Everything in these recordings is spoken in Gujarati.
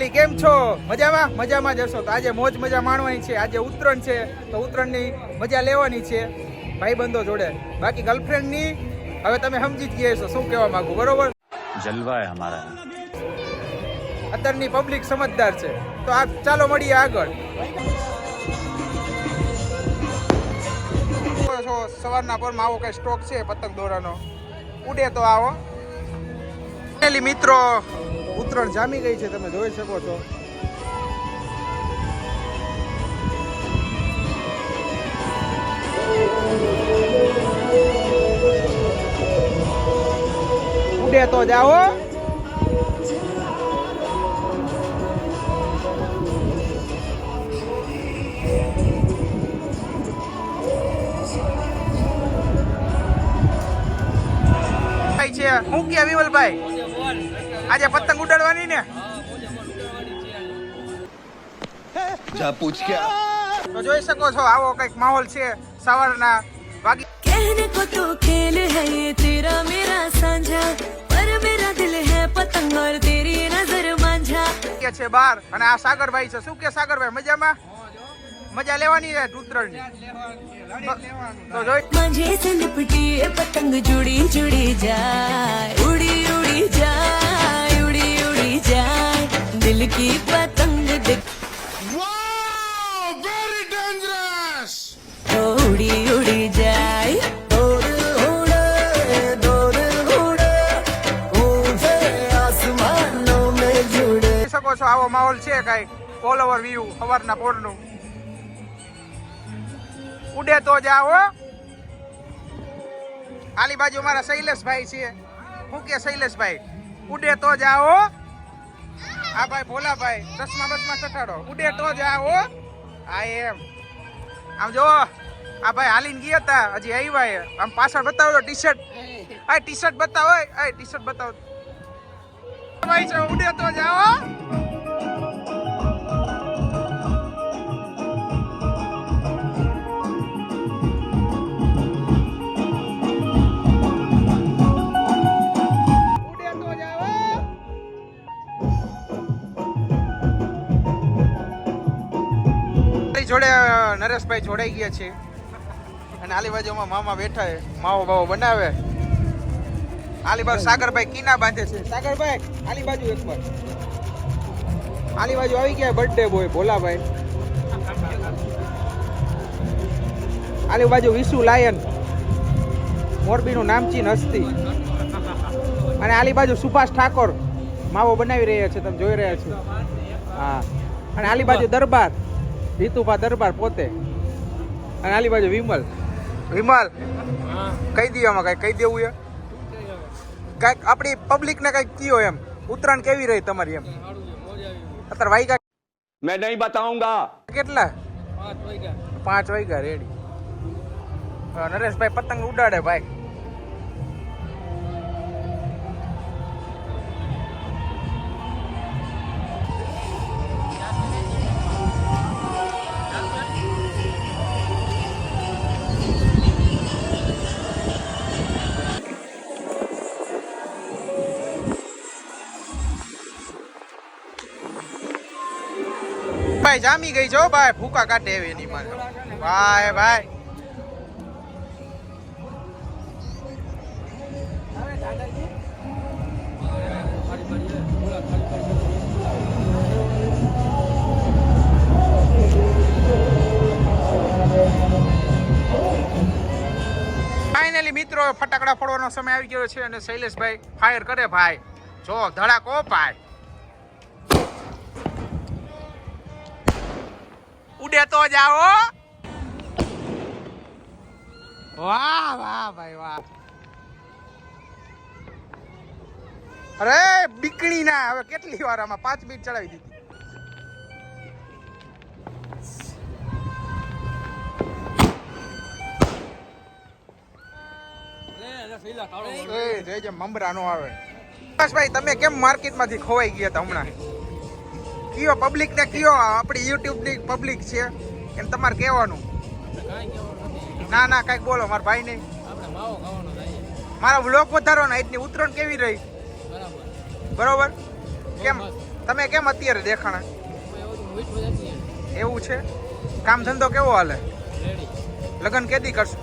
ફેમિલી કેમ છો? મજામાં? મજામાં જશો તો આજે મોજ મજા માણવાની છે. આજે ઉત્તરણ છે. તો ઉત્તરણની મજા લેવાની છે. ભાઈબંધો જોડે. બાકી ગર્લફ્રેન્ડની હવે તમે સમજી જ ગયા છો શું કહેવા માંગુ? બરોબર? જલવા અમારા. અત્યારની પબ્લિક સમજદાર છે. તો આ ચાલો મળીએ આગળ. સવારના પરમાં આવો કઈ સ્ટોક છે? પતંગ દોરાનો. ઉડે તો આવો. મિત્રો ઉત્તરાયણ જામી ગઈ છે તમે જોઈ શકો છો. ઉડે તો જાઓ છે હું વિમલભાઈ? આજે પતંગ ઉડાડવાની ને? જા પૂછ કે તો જોઈ શકો છો આવો કંઈક માહોલ છે સવારના વાગી કહેને કો તો ખેલ હે તેરા મેરા સાંઝા. પર મેરા દિલ હે પતંગ ઓર તેરી નજર માંજા કે છે બાર અને આ સાગરભાઈ છે. શું કે સાગરભાઈ મજામાં? મજા લેવાની છે ઉત્તરાયણની તો જોઈ માંજે પતંગ જોડી જોડી જાય. ઉડી ઉડી જાય. જાય દિલ કી પતંગ વેરી ડેન્જરસ ઉડી ઉડી જાય શકો છો આવો માહોલ છે કઈ ઓલ ઓવર વ્યૂ સવારના પોરનું. ઉડે તો જાઓ આલી બાજુ મારા શૈલેષભાઈ છે. હું કે શૈલેષભાઈ? ઉડે તો જાઓ આ ભાઈ ભોલાભાઈ ચશ્મા બસમાં ચટાડો. ઉડે તો જ આ એમ. આમ જો આ ભાઈ હાલીને ગયા હતા હજી આવ્યા આમ પાછળ બતાવો ટી શર્ટ આ ટી શર્ટ બતાવો આ ટી શર્ટ બતાવો. ભાઈ છે ઉડે તો જાઓ ઉડે તો જાઓ જોડે નરેશભાઈ જોડાઈ ગયા છે. અને આલી બાજુમાં મામા બેઠા છે. માવો બાવો બનાવે. આલી બાજુ સાગરભાઈ કીના બાંધે છે. સાગરભાઈ, આલી બાજુ એકવાર. આલી બાજુ આવી ગયા બર્થડે બોય ભોલાભાઈ. આલી બાજુ વિશુ લાયન. મોરબીનું નામચીન હસ્તી. અને આલી બાજુ સુભાષ ઠાકોર. માવો બનાવી રહ્યા છે, તમે જોઈ રહ્યા છો. હા. અને આલી બાજુ દરબાર. જીતુભા દરબાર પોતે. અને આલી બાજુ વિમલ. વિમલ? કહી દઈએ આમાં કઈ? કહી દેવું એ કાંઈક આપણી પબ્લિકને કંઈક કયો એમ. ઉત્તરાયણ કેવી રહી તમારી એમ? અત્યારે વાઈગા મેં નહીં બતાઉંગા કેટલા? પાંચ વાગ્યા. રેડી નરેશભાઈ પતંગ ઉડાડે ભાઈ. ભાઈ જામી ગઈ છો ભાઈ. ભૂકા કાઢે એવી એની મારે ભાઈ ભાઈ. ફાઇનલી મિત્રો, ફટાકડા ફોડવાનો સમય આવી ગયો છે અને શૈલેષભાઈ ફાયર કરે ભાઈ. જો ધડાકો, ભાઈ. ઉડે તો જાઓ વાહ વાહ, ભાઈ, વાહ. અરે, બીકણી ના, હવે કેટલી વાર આમાં પાંચ મિનિટ ચડાવી દીધી. મમરા નો આવે. ભાઈ, તમે કેમ માર્કેટમાંથી ખોવાઈ ગયા હતા હમણાં? કયો પબ્લિક ને કયો? આપણી યુટ્યુબની પબ્લિક છે. એમ તમારે કહેવાનું. ના ના કંઈક બોલો મારા ભાઈ નહીં મારા વ્લોગ વધારો ને એટલી ઉતરણ કેવી રહી? બરોબર? કેમ? તમે કેમ અત્યારે દેખાણા? એવું છે? કામ ધંધો કેવો હાલે? લગ્ન કેદી કરશો?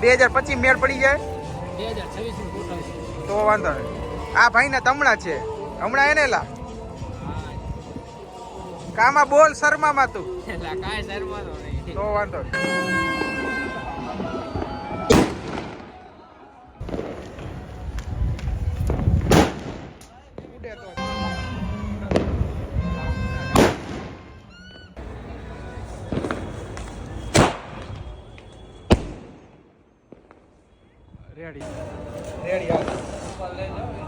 બે હજાર પચીસ મેળ પડી જાય? તો વાંધો નહીં. આ ભાઈ ને તમણા છે. હમણાં એને લા. કામાં બોલ શર્મામાં તું. તો વાંધો રેડી. રેડી હાલ.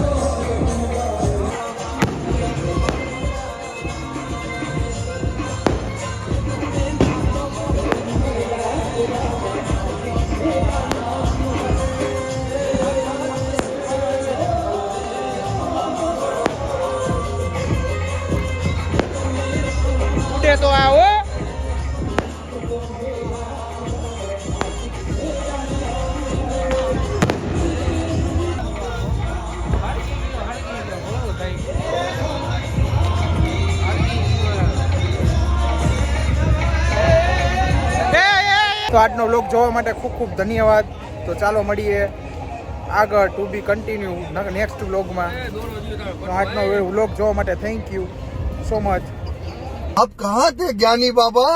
તો આજનો બ્લોગ જોવા માટે ખૂબ ખૂબ ધન્યવાદ. તો ચાલો મળીએ આગળ ટુ બી કન્ટિન્યુ નેક્સ્ટ બ્લોગમાં તો આજનો બ્લોગ જોવા માટે થેન્ક યુ સો મચ આપ કહા થે જ્ઞાની બાબા?